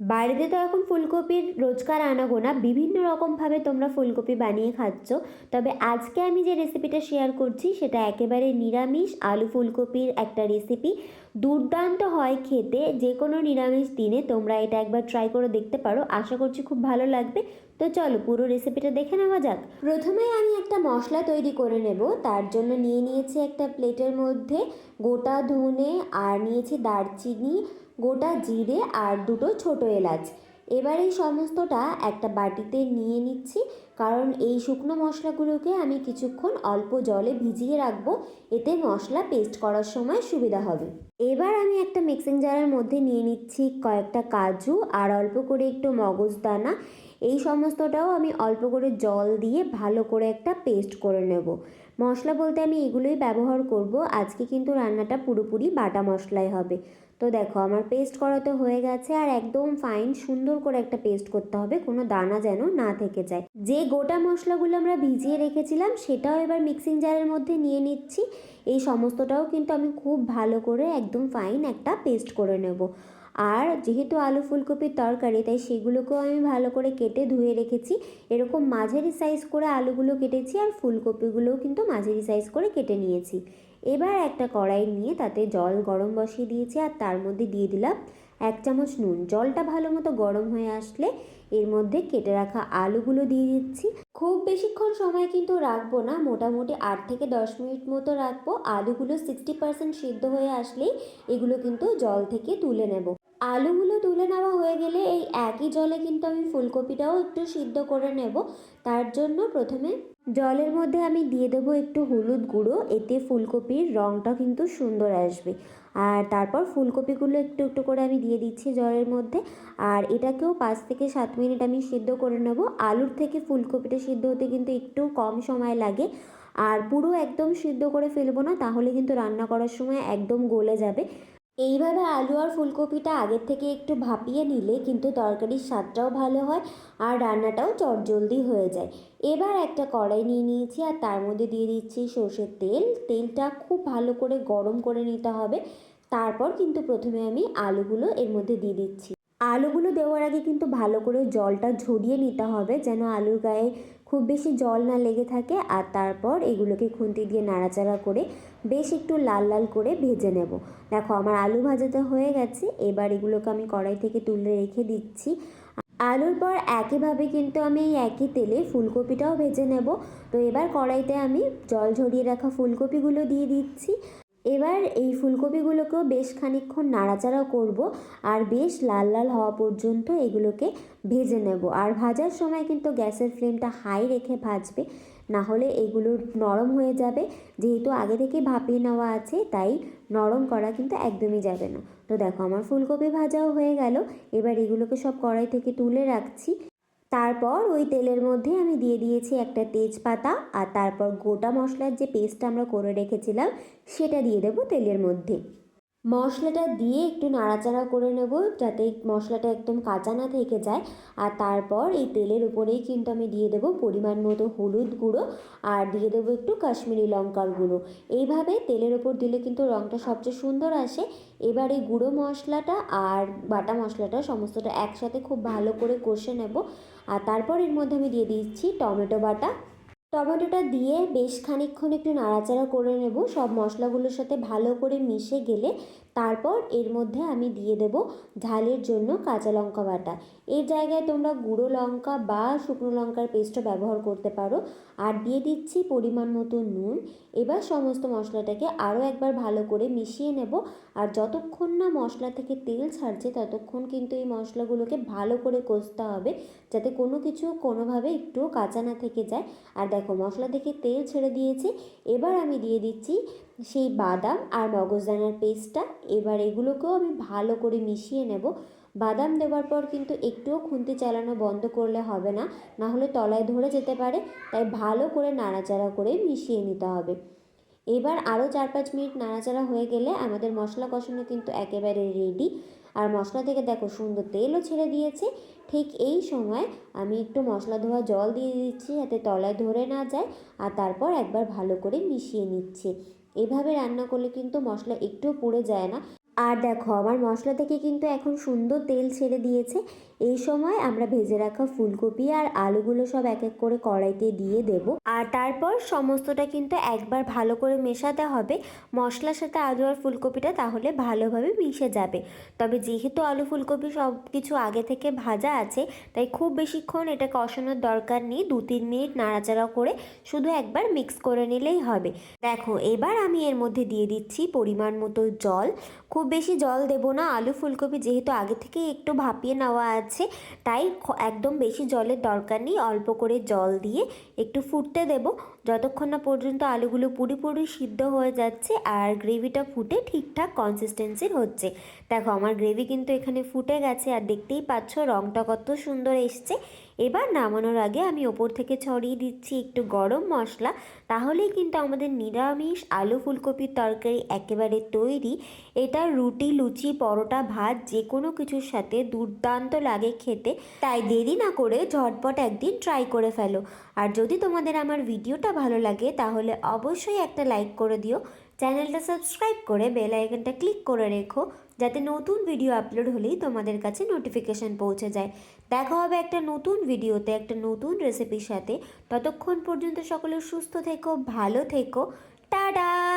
বাড়িতে তো এখন ফুলকপির রোজকার আনাগোনা বিভিন্ন রকমভাবে তোমরা ফুলকপি বানিয়ে খাচ্ছ। তবে আজকে আমি যে রেসিপিটা শেয়ার করছি, সেটা একেবারে নিরামিষ আলু ফুলকপির একটা রেসিপি দুর্দান্ত হয় খেতে যে কোনো নিরামিষ দিনে। তোমরা এটা একবার ট্রাই করে দেখতে পারো। আশা করছি খুব ভালো লাগবে। তো চলো, পুরো রেসিপিটা দেখে নেওয়া যাক। প্রথমেই আমি একটা মশলা তৈরি করে নেব। তার জন্য নিয়ে নিয়েছি একটা প্লেটের মধ্যে গোটা ধনে, আর নিয়েছি দারচিনি গোটা জিরে আর দুটো ছোটো এলাচ। এবার এই সমস্তটা একটা বাটিতে নিয়ে নিচ্ছি, কারণ এই শুকনো মশলাগুলোকে আমি কিছুক্ষণ অল্প জলে ভিজিয়ে রাখব, এতে মশলা পেস্ট করার সময় সুবিধা হবে। এবার আমি একটা মিক্সিং জারের মধ্যে নিয়ে নিচ্ছি কয়েকটা কাজু আর অল্প করে একটু মগজদানা এই সমস্তটাও আমি অল্প করে জল দিয়ে ভালো করে একটা পেস্ট করে নেব। মশলা বলতে আমি এগুলোই ব্যবহার করব, আজকে কিন্তু রান্নাটা পুরোপুরি বাটা মশলাই হবে। তো দেখো, আমার পেস্ট করা তো হয়ে গেছে আর একদম ফাইন সুন্দর করে একটা পেস্ট করতে হবে, কোনো দানা যেন না থেকে যায়। যে গোটা মশলাগুলো আমরা ভিজিয়ে রেখেছিলাম, সেটাও এবার মিক্সিং জারের মধ্যে নিয়ে নিচ্ছি। এই সমস্তটাও কিন্তু আমি খুব ভালো করে একদম ফাইন একটা পেস্ট করে নেব। আর যেহেতু আলু ফুলকপির তরকারি, তাই সেগুলোকেও আমি ভালো করে কেটে ধুয়ে রেখেছি। এরকম মাঝারি সাইজ করে আলুগুলো কেটেছি আর ফুলকপিগুলোও কিন্তু মাঝারি সাইজ করে কেটে নিয়েছি। এবার একটা কড়াই নিয়ে তাতে জল গরম বসিয়ে দিয়েছি আর তার মধ্যে দিয়ে দিলাম এক চামচ নুন। জলটা ভালো মতো গরম হয়ে আসলে এর মধ্যে কেটে রাখা আলুগুলো দিয়ে দিচ্ছি। খুব বেশিক্ষণ সময় কিন্তু রাখব না, মোটামুটি আট থেকে দশ মিনিট মতো রাখব। আলুগুলো সিক্সটি পার্সেন্ট সিদ্ধ হয়ে আসলেই এগুলো কিন্তু জল থেকে তুলে নেব। আলুগুলো তুলে নেওয়া হয়ে গেলে এই একই জলে কিন্তু আমি ফুলকপিটাও একটু সিদ্ধ করে নেব। তার জন্য প্রথমে জলের মধ্যে আমি দিয়ে দেবো একটু হলুদ গুঁড়ো, এতে ফুলকপির রঙটা কিন্তু সুন্দর আসবে। আর তারপর ফুলকপিগুলো একটু একটু করে আমি দিয়ে দিচ্ছি জলের মধ্যে। আর এটাকেও পাঁচ থেকে সাত মিনিট আমি সিদ্ধ করে নেব। আলুর থেকে ফুলকপিটা সিদ্ধ হতে কিন্তু একটু কম সময় লাগে। আর পুরো একদম সিদ্ধ করে ফেলব না, তাহলে কিন্তু রান্না করার সময় একদম গলে যাবে। এইভাবে আলু আর ফুলকপিটা আগের থেকে একটু ভাপিয়ে নিলে কিন্তু তরকারির স্বাদটাও ভালো হয় আর রান্নাটাও চটজলদি হয়ে যায়। এবার একটা কড়াই নিয়ে নিয়েছি আর তার মধ্যে দিয়ে দিচ্ছি সর্ষের তেল। তেলটা খুব ভালো করে গরম করে নিতে হবে। তারপর কিন্তু প্রথমে আমি আলুগুলো এর মধ্যে দিয়ে দিচ্ছি। আলুগুলো দেওয়ার আগে কিন্তু ভালো করে জলটা ঝরিয়ে নিতে হবে যেন আলুর গায়ে খুব বেশি জল না লেগে থাকে আর তারপর এগুলোকে খুন্তি দিয়ে নাড়াচাড়া করে বেশ একটু লাল লাল করে ভেজে নেব। দেখো আমার আলু ভাজাতে হয়ে গেছে, এবার এগুলোকে আমি কড়াই থেকে তুলে রেখে দিচ্ছি। আলুর পর একইভাবে কিন্তু আমি এই একই তেলে ফুলকপিটাও ভেজে নেব। তো এবার কড়াইতে আমি জল ঝরিয়ে রাখা ফুলকপিগুলো দিয়ে দিচ্ছি। এবার এই ফুলকপিগুলোকেও বেশ খানিকক্ষণ নাড়াচাড়া করব আর বেশ লাল লাল হওয়া পর্যন্ত এগুলোকে ভেজে নেব। আর ভাজার সময় কিন্তু গ্যাসের ফ্লেমটা হাই রেখে ভাজবে না হলে এগুলো নরম হয়ে যাবে। যেহেতু আগে থেকে ভাপিয়ে নেওয়া আছে, তাই নরম করা কিন্তু একদমই যাবে না। তো দেখো, আমার ফুলকপি ভাজাও হয়ে গেল। এবার এগুলোকে সব কড়াই থেকে তুলে রাখছি। তারপর ওই তেলের মধ্যে আমি দিয়ে দিয়েছি একটা তেজপাতা আর তারপর গোটা মশলার যে পেস্ট আমরা করে রেখেছিলাম, সেটা দিয়ে দেবো তেলের মধ্যে। মশলাটা দিয়ে একটু নাড়াচাড়া করে নেব যাতে মশলাটা একদম কাঁচা না থেকে যায়। আর তারপর এই তেলের উপরেই কিন্তু আমি দিয়ে দেবো পরিমাণ মতো হলুদ গুঁড়ো আর দিয়ে দেবো একটু কাশ্মীরি লঙ্কার গুঁড়ো। এইভাবে তেলের ওপর দিলে কিন্তু রঙটা সবচেয়ে সুন্দর আসে। এবার এই গুঁড়ো মশলাটা আর বাটা মশলাটা সমস্তটা একসাথে খুব ভালো করে কষে নেব। আর তারপর এর মধ্যে আমি দিয়ে দিচ্ছি টমেটো বাটা। টমেটোটা দিয়ে বেশ খানিকক্ষণ একটু নাড়াচাড়া করে নেব। সব মশলাগুলোর সাথে ভালো করে মিশে গেলে তারপর এর মধ্যে আমি দিয়ে দেব ঝালের জন্য কাঁচা লঙ্কা বাটা। এর জায়গায় তোমরা গুঁড়ো লঙ্কা বা শুকনো লঙ্কার পেস্টও ব্যবহার করতে পারো। আর দিয়ে দিচ্ছি পরিমাণ মতো নুন। এবার সমস্ত মশলাটাকে আরও একবার ভালো করে মিশিয়ে নেব। আর যতক্ষণ না মশলা থেকে তেল ছাড়ছে, ততক্ষণ কিন্তু এই মশলাগুলোকে ভালো করে কষতে হবে, যাতে কোনো কিছু কোনোভাবে একটুও কাঁচা না থেকে যায়। আর দেখো, মশলা থেকে তেল ছেড়ে দিয়েছে। এবার আমি দিয়ে দিচ্ছি সেই বাদাম আর মগজদানার পেস্টটা, এবার এগুলোকেও আমি ভালো করে মিশিয়ে নেব। বাদাম দেওয়ার পর কিন্তু একটুও খুন্তি চালানো বন্ধ করলে হবে না না হলে তলায় ধরে যেতে পারে, তাই ভালো করে নাড়াচাড়া করে মিশিয়ে নিতে হবে। এবার আরও চার পাঁচ মিনিট নাড়াচাড়া হয়ে গেলে আমাদের মশলা কষানো কিন্তু একেবারে রেডি আর মশলা থেকে দেখো সুন্দর তেলও ছেড়ে দিয়েছে। ঠিক এই সময় আমি একটু মশলা ধোয়া জল দিয়ে দিচ্ছি যাতে তলায় ধরে না যায়, আর তারপর একবার ভালো করে মিশিয়ে নিচ্ছি। এভাবে রান্না করলে কিন্তু মশলা একটুও পুড়ে যায় না। আর দেখো, আমার মশলা থেকে কিন্তু এখন সুন্দর তেল ছেড়ে দিয়েছে। এই সময় আমরা ভেজে রাখা ফুলকপি আর আলুগুলো সব এক এক করে কড়াইতে দিয়ে দেব। আর তারপর সমস্তটা কিন্তু একবার ভালো করে মেশাতে হবে। মশলার সাথে আলু আর ফুলকপিটা তাহলে ভালোভাবে মিশে যাবে। তবে যেহেতু আলু, ফুলকপি সব কিছু আগে থেকে ভাজা আছে, তাই খুব বেশিক্ষণ এটা কষানোর দরকার নেই দু তিন মিনিট নাড়াচাড়া করে শুধু একবার মিক্স করে নিলেই হবে। দেখো, এবার আমি এর মধ্যে দিয়ে দিচ্ছি পরিমাণ মতো জল। খুব বেশি জল দেব না, আলু, ফুলকপি যেহেতু আগে থেকেই একটু ভাপিয়ে নেওয়া আছে, তাই একদম বেশি জলের দরকার নেই, অল্প করে জল দিয়ে একটু ফুটতে দেব। যতক্ষণ না পর্যন্ত আলুগুলো পুরোপুরি সিদ্ধ হয়ে যাচ্ছে আর গ্রেভিটা ফুটে ঠিকঠাক কনসিস্টেন্সির হচ্ছে। দেখো, আমার গ্রেভি কিন্তু এখানে ফুটে গেছে আর দেখতেই পাচ্ছ রংটা কত সুন্দর এসছে। এবার নামানোর আগে আমি ওপর থেকে ছড়িয়ে দিচ্ছি একটু গরম মশলা। তাহলেই কিন্তু আমাদের নিরামিষ আলু ফুলকপির তরকারি একেবারে তৈরি। এটা রুটি, লুচি, পরোটা, ভাত যে কোনো কিছুর সাথে দুর্দান্ত লাগে খেতে। তাই দেরি না করে ঝটপট একদিন ট্রাই করে ফেলো। আর যদি তোমাদের আমার ভিডিওটা ভালো লাগে তাহলে অবশ্যই একটা লাইক করে দিও। চ্যানেলটা সাবস্ক্রাইব করে বেল আইকনটা ক্লিক করে রেখো। যাতে নতুন ভিডিও আপলোড হলেই তোমাদের কাছে নোটিফিকেশান পৌঁছে যায়। দেখা হবে একটা নতুন ভিডিওতে একটা নতুন রেসিপির সাথে। ততক্ষণ পর্যন্ত সকলে সুস্থ থেকো, ভালো থেকো। টাটা!